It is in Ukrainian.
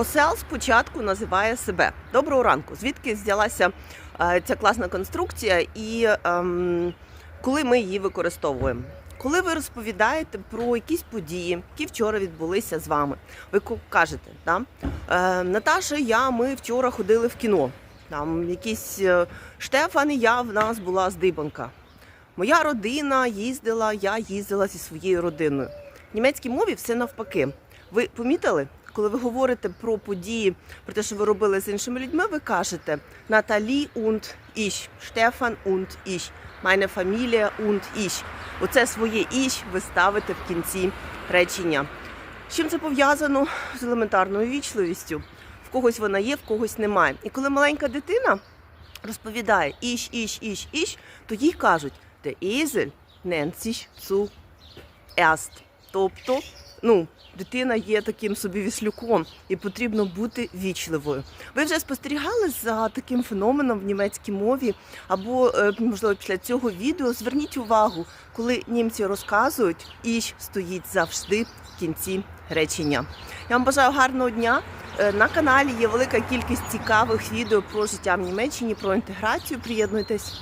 Осел спочатку називає себе. Доброго ранку. Звідки взялася е, ця класна конструкція і ем, коли ми її використовуємо? Коли ви розповідаєте про якісь події, які вчора відбулися з вами, ви кажете, да? е, Наташа, я, ми вчора ходили в кіно. Там якийсь е, Штефан і я в нас була здибанка. Моя родина їздила, я їздила зі своєю родиною. В німецькій мові все навпаки. Ви помітили, коли ви говорите про події, про те, що ви робили з іншими людьми, ви кажете Наталі und ich, Штефан und ich, meine Familie und ich. Оце своє ich ви ставите в кінці речення. З чим це пов'язано з елементарною вічливістю? В когось вона є, в когось немає. І коли маленька дитина розповідає іш, іш, іш, іш, то їй кажуть, der Esel nennt sich zuerst. Тобто, ну, дитина є таким собі віслюком, і потрібно бути вічливою. Ви вже спостерігали за таким феноменом в німецькій мові, або, е, можливо, після цього відео зверніть увагу, коли німці розказують, іш стоїть завжди в кінці речення. Я вам бажаю гарного дня. Е, На каналі є велика кількість цікавих відео про життя в Німеччині, про інтеграцію. Приєднуйтесь.